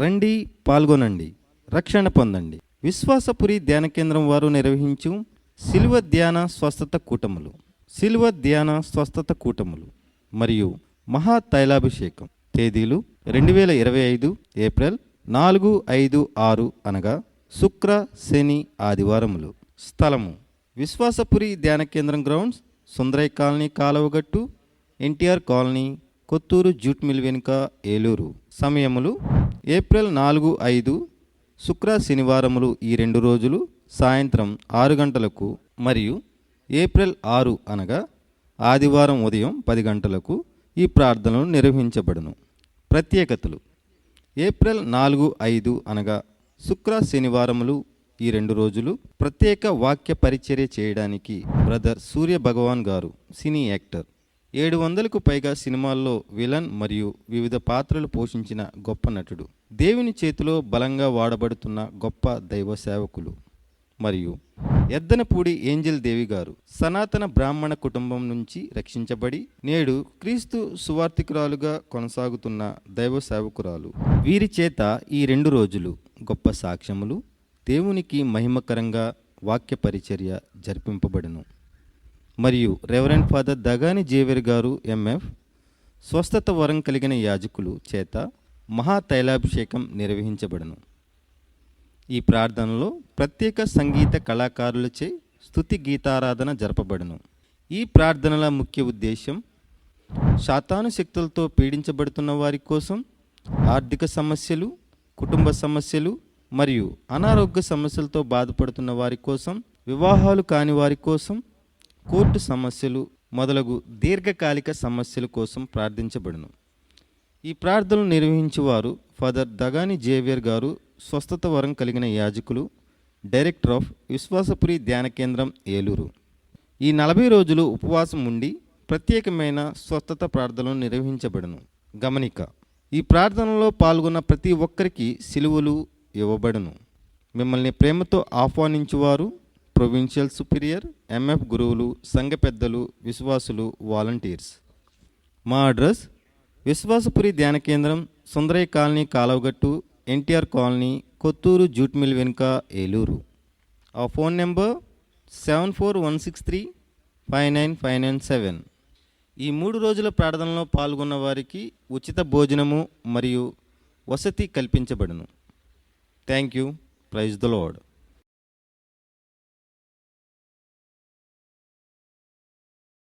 రండి పాల్గొనండి రక్షణ పొందండి. విశ్వాసపురి ధ్యాన కేంద్రం వారు నిర్వహించు శిలువ ధ్యాన స్వస్థత కూటములు. శిలువ ధ్యాన స్వస్థత కూటములు. మరియు మహా తైలాభిషేకం. తేదీలు రెండు వేల ఇరవై ఐదు ఏప్రిల్ నాలుగు ఐదు ఆరు అనగా శుక్ర శని ఆదివారములు. స్థలము విశ్వాసపురి ధ్యాన కేంద్రం grounds Sundarayya colony కాలువగట్టు NTR colony Kotturu jute mill వెనుక ఏలూరు. సమయములు ఏప్రిల్ నాలుగు ఐదు శుక్ర శనివారములు ఈ రెండు రోజులు సాయంత్రం ఆరు గంటలకు మరియు ఏప్రిల్ ఆరు అనగా ఆదివారం ఉదయం పది గంటలకు ఈ ప్రార్థనలు నిర్వహించబడును. ప్రత్యేకతలు. ఏప్రిల్ నాలుగు ఐదు అనగా శుక్ర శనివారములు ఈ రెండు రోజులు ప్రత్యేక వాక్య పరిచర్య చేయడానికి బ్రదర్ సూర్య భగవాన్ గారు సినీ యాక్టర్. ఏడు వందలకు పైగా సినిమాల్లో విలన్ మరియు వివిధ పాత్రలు పోషించిన గొప్ప నటుడు. దేవుని చేతిలో బలంగా వాడబడుతున్న గొప్ప దైవ సేవకులు. మరియు ఎద్దనపూడి ఏంజల్ దేవి గారు సనాతన బ్రాహ్మణ కుటుంబం నుంచి రక్షించబడి నేడు క్రీస్తు సువార్థికురాలుగా కొనసాగుతున్న దైవ సేవకురాలు. వీరి చేత ఈ రెండు రోజులు గొప్ప సాక్ష్యములు దేవునికి మహిమకరంగా వాక్య పరిచర్య జరిపింపబడును. మరియు రెవరెండ్ ఫాదర్ దగాని జేవేర్ గారు ఎంఎఫ్ స్వస్థత వరం కలిగిన యాజకులు చేత మహా తైలాభిషేకం నిర్వహించబడును. ఈ ప్రార్థనలో ప్రత్యేక సంగీత కళాకారులచే స్తుతి గీతారాధన జరపబడును. ఈ ప్రార్థనల ముఖ్య ఉద్దేశం శాతాను శక్తులతో పీడించబడుతున్న వారి కోసం ఆర్థిక సమస్యలు కుటుంబ సమస్యలు మరియు అనారోగ్య సమస్యలతో బాధపడుతున్న వారి కోసం వివాహాలు కాని వారి కోసం కోర్టు సమస్యలు మొదలగు దీర్ఘకాలిక సమస్యల కోసం ప్రార్థించబడును. ఈ ప్రార్థనలు నిర్వహించేవారు ఫాదర్ దగాని జేవియర్ గారు స్వస్థత వరం కలిగిన యాజకులు డైరెక్టర్ ఆఫ్ విశ్వాసపురి ధ్యాన కేంద్రం ఏలూరు. ఈ నలభై రోజులు ఉపవాసం ఉండి ప్రత్యేకమైన స్వస్థత ప్రార్థనలు నిర్వహించబడును. గమనిక ఈ ప్రార్థనలో పాల్గొన్న ప్రతి ఒక్కరికి సిలువలు ఇవ్వబడును. మిమ్మల్ని ప్రేమతో ఆహ్వానించువారు ప్రొవిన్షియల్ సుపీరియర్ ఎంఎఫ్ గురువులు సంఘ పెద్దలు విశ్వాసులు వాలంటీర్స్ మా అడ్రస్ విశ్వాసపురి ధ్యాన కేంద్రం Sundarayya colony కాలవగట్టు NTR colony Kotturu jute mill వెనుక ఏలూరు ఆ phone number seven four one six three five nine five nine seven ఈ మూడు రోజుల ప్రార్థనలో పాల్గొన్న వారికి ఉచిత భోజనము మరియు వసతి కల్పించబడును. Thank you praise the Lord